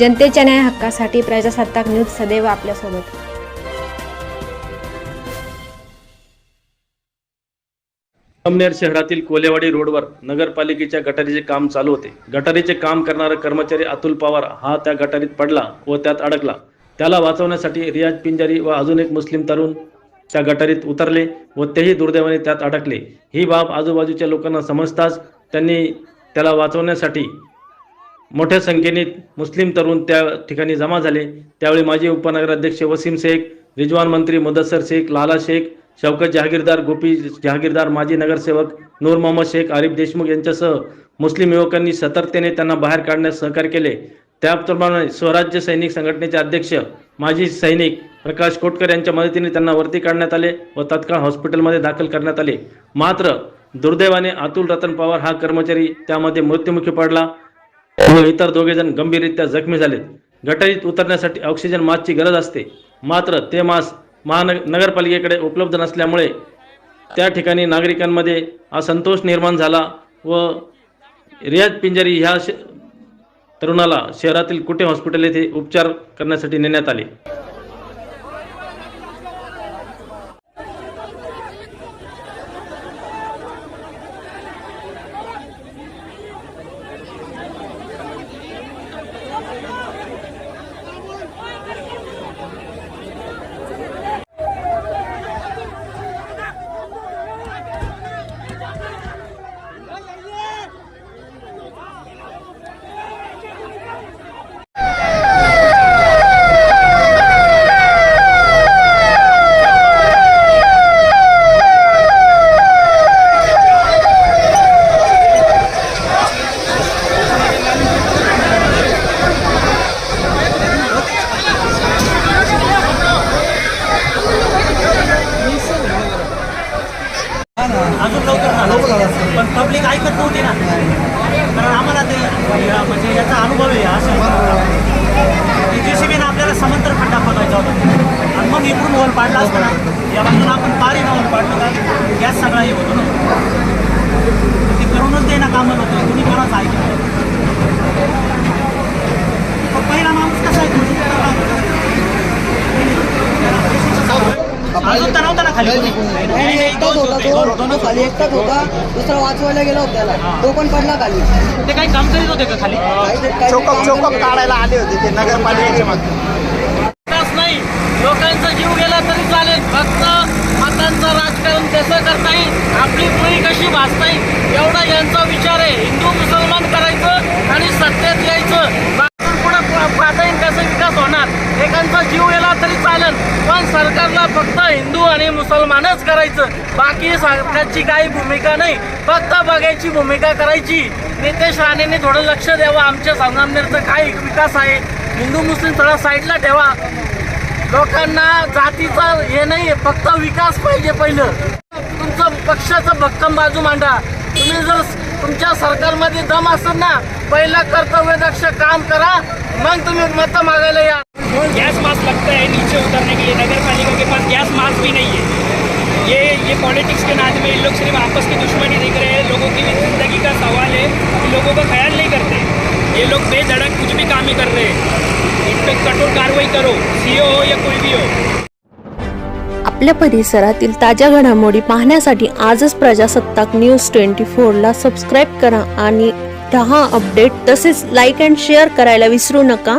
जनतेच्या न्याय हक्कासाठी प्रजासत्ताक न्यूज सदैव आपल्यासोबत. अमनेर शहरातील कोलेवाडी रोडवर नगरपालिकेच्या गटारीचे काम चालू होते. गटारीचे काम करणारा कर्मचारी अतुल पवार हा त्या गटारीत पडला व त्यात अडकला. त्याला वाचवण्यासाठी रियाज पिंजारी व अजून एक मुस्लिम तरुण त्या गटारीत उतरले व तेही दुर्दैवाने त्यात अडकले. ही बाब आजूबाजूच्या लोकांना समजताच त्यांनी त्याला वाचवण्यासाठी मोठ्या संख्येने मुस्लिम तरुण त्या ठिकाणी जमा झाले. त्यावेळी माजी उपनगराध्यक्ष वसीम शेख रिजवान मंत्री मुदस्सर शेख लाला शेख शौकत जहागीरदार गोपी जहागीरदार माजी नगरसेवक नूर मोहम्मद शेख आरिफ देशमुख यांच्यासह मुस्लिम युवकांनी सतर्कतेने त्यांना बाहेर काढण्यास सहकार्य केले. त्याप्रमाणे स्वराज्य सैनिक संघटनेचे अध्यक्ष माजी सैनिक प्रकाश कोटकर यांच्या मदतीने त्यांना वरती काढण्यात आले व तत्काळ हॉस्पिटलमध्ये दाखल करण्यात आले. मात्र दुर्दैवाने अतुल रतन पवार हा कर्मचारी त्यामध्ये मृत्युमुखी पडला. व इतर दोघे जण गंभीररित्या जखमी झालेत. गटारीत उतरण्यासाठी ऑक्सिजन मास्कची गरज असते. मात्र ते मास्क महानग नगरपालिकेकडे उपलब्ध नसल्यामुळे त्या ठिकाणी नागरिकांमध्ये असंतोष निर्माण झाला व रियाज पिंजारी ह्या तरुणाला शहरातील कुटे हॉस्पिटल येथे उपचार करण्यासाठी नेण्यात आले अजून लवकर झालं पण ऐकत नव्हती ना? कारण आम्हाला ते म्हणजे याचा अनुभव आहे असं जे सी बीनं आपल्याला समांतर खड्डा खोदायचा होता. आणि मग इकडून होल पाडला असताना या बाजूला आपण पारी होल पाडलं का गॅस सगळा हे होतो ना. ते करूनच ते ना कामं होतं कुणी कोणाचं ऐकलं पण पहिला माणूस कसा आहे अजून नव्हता ना खाली. कोणी. नाही, नाही, एकटाच होता होते, तो. दोन- दोन तो खाली एकटाच होता. दुसरा वाचवायला गेला होता त्याला. तो पण पडला खाली. ते काही काम करीत होते का खाली? काहीतरी- काहीतरी चोकप काम चोकप करत काढायला आले होते ते मागे. नाही. लोकांचा जीव गेला तरी चालेल. फक्त मतांचं राजकारण कसं करता येईल. आपली पुरी कशी भासता येईल? एवढा यांचा विचार आहे. हिंदू करायचं आणि सत्तेत यायचं बाकी पुढे पाहता येईल कसं विकास होणार एकांचा जीव गेला तरी चालेल पण सरकारला फक्त हिंदू आणि मुसलमानच करायचं. बाकी सरकारची काही भूमिका नाही. फक्त बघायची भूमिका करायची. नितेश राणेंनी थोडं लक्ष द्यावं. आमच्या संगमनेरचं काय विकास आहे. हिंदू मुस्लिम थोडा साईडला ठेवा. लोकांना जातीचा हे नाही फक्त विकास पाहिजे पहिलं. तुमचं पक्षाचं भक्कम बाजू मांडा. तुम्ही जर तुमच्या सरकारमध्ये दम असेल ना पहिला कर्तव्यदक्ष काम करा. मग तुम्ही मतं मागायला या. गैस मास्क लगता है नीचे उतरने के लिए नगर पालिका के पास गैस मास्क भी नहीं है। ये ये पॉलिटिक्स के नाते में इन लोग सिर्फ आपस की दुश्मनी देख रहे हैं लोगों की ज़िंदगी का सवाल है कि लोगों का ख्याल नहीं करते। ये लोग बेधड़क कुछ भी काम ही कर रहे हैं। इन पर कठोर कार्रवाई करो सी हो या कोई भी हो। आपल्या परिसरातील ताज्या घडामोडी पाहण्यासाठी आजच प्रजासत्ताक न्यूज ट्वेंटी फोरला सबस्क्राईब करा आणि दहा अपडेट तसेच लाईक अँड शेअर करायला विसरू नका.